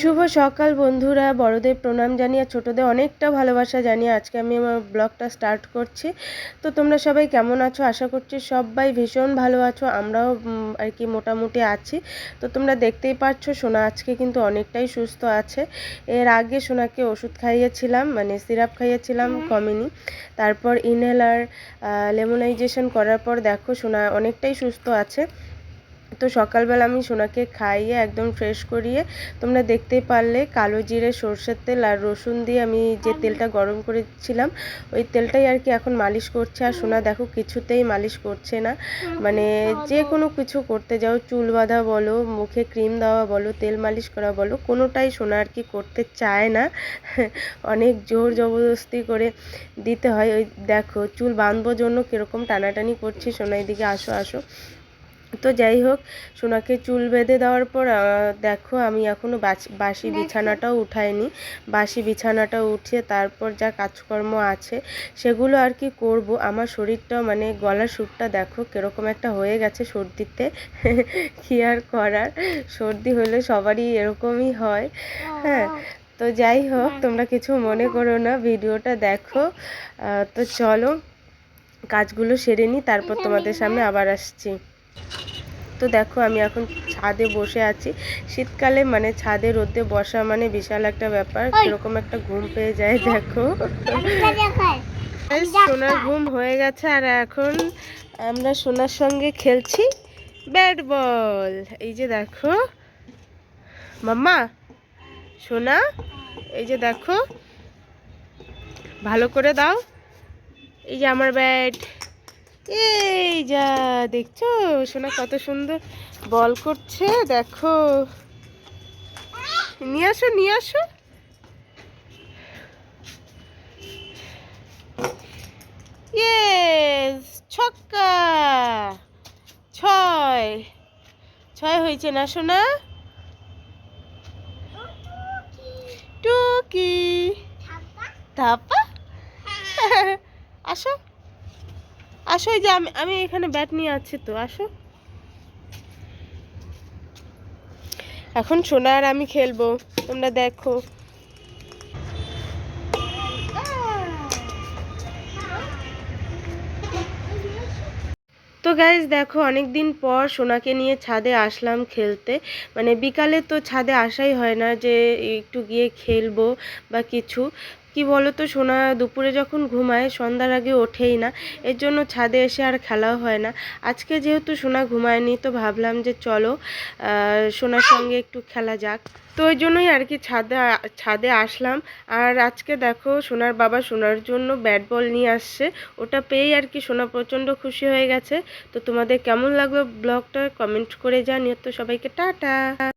শুভ সকাল বন্ধুরা বড়দের প্রণাম জানিয়ে ছোটদের অনেকটা ভালোবাসা জানিয়ে আজকে আমি আমার ব্লগটা স্টার্ট করছি। তো তোমরা সবাই কেমন আছো? আশা করছি সবাই ভীষণ ভালো আছো আমরাও আর কি মোটামুটি আছি। তো তোমরা দেখতেই পাচ্ছ সোনা আজকে কিন্তু অনেকটাই সুস্থ আছে। এর আগে সোনাকে ওষুধ খাইয়েছিলাম মানে সিরাপ খাইয়েছিলাম কমেনি। তারপর ইনহেলার লেমোনাইজেশন করার পর দেখো সোনা অনেকটাই সুস্থ আছে। তো সকালবেলা আমি সোনাকে খাইয়ে একদম ফ্রেশ করিয়ে তোমরা দেখতেই পারলে কালো জিরে, সর্ষের তেল আর রসুন দিয়ে আমি যে তেলটা গরম করেছিলাম, ওই তেলটাই আর কি এখন মালিশ করছে। আর সোনা দেখো কিছুতেই মালিশ করছে না। মানে যে কোনো কিছু করতে যাও, চুল বাঁধা বলো, মুখে ক্রিম দেওয়া বলো, তেল মালিশ করা বলো, কোনোটাই সোনা আর কি করতে চায় না। অনেক জোর জবরদস্তি করে দিতে হয়। ওই দেখো চুল বাঁধবো জন্য কীরকম টানাটানি করছি। সোনা এদিকে আসো আসো। তো যাই হোক সোনাকে চুল বেঁধে দেওয়ার পর দেখো আমি এখনও বাসি বিছানাটাও উঠাইনি। বাসি বিছানাটা উঠিয়ে তারপর যা কাজকর্ম আছে সেগুলো আর কি করব। আমার শরীরটা মানে গলার সুরটা দেখো কীরকম একটা হয়ে গেছে সর্দিতে। কী আর করার? সর্দি হলে সবারই এরকমই হয়। হ্যাঁ তো যাই হোক তোমরা কিছু মনে করো না ভিডিওটা দেখো। তো চলো কাজগুলো সেরে নিই তারপর তোমাদের সামনে আবার আসছি। তো দেখো আমি এখন ছাদে বসে আছি। শীতকালে মানে ছাদে রোদে বসা মানে বিশাল একটা ব্যাপার। এরকম একটা ঘুম পেয়ে যায় দেখো। সোনার ঘুম হয়ে গেছে আর এখন আমরা সোনার সঙ্গে খেলছি ব্যাট বল। এই যে দেখো মাম্মা সোনা এই যে দেখো ভালো করে দাও। এই যে আমার ব্যাট। এই যা দেখছ? সোনা কত সুন্দর বল করছে দেখো। নিয়ে আসো নিয়ে আসো। ছক্কা। ছয়। ছয় হয়েছে না সোনা? টুকি। ধাপা আসো। আসো যে আমি আমি এখানে ব্যাট নিয়ে আছি তো, আসো। এখন সোনা আর আমি খেলব, তোমরা দেখো। তো গাইজ দেখো অনেক দিন পর সোনাকে নিয়ে ছাদে আসলাম খেলতে। মানে বিকালে তো ছাদে আসাই হয় না যে একটু গিয়ে খেলব বা কিছু। কি বলো তো সোনা দুপুরে যখন ঘুমায়, সন্ধ্যার আগে ওঠেই না, এর জন্য ছাদে এসে আর খেলাও হয় না। আজকে যেহেতু সোনা ঘুমায়নি, তো ভাবলাম যে চলো সোনার সঙ্গে একটু খেলা যাক। তো ওই জন্যই আর কি ছাদে ছাদে আসলাম। আর আজকে দেখো, সোনার বাবা সোনার জন্য ব্যাট বল নিয়ে আসছে। ওটা পেয়েই আর কি সোনা প্রচণ্ড খুশি হয়ে গেছে। তো তোমাদের কেমন লাগল ব্লগটা কমেন্ট করে জানিও। তো সবাইকে টাটা!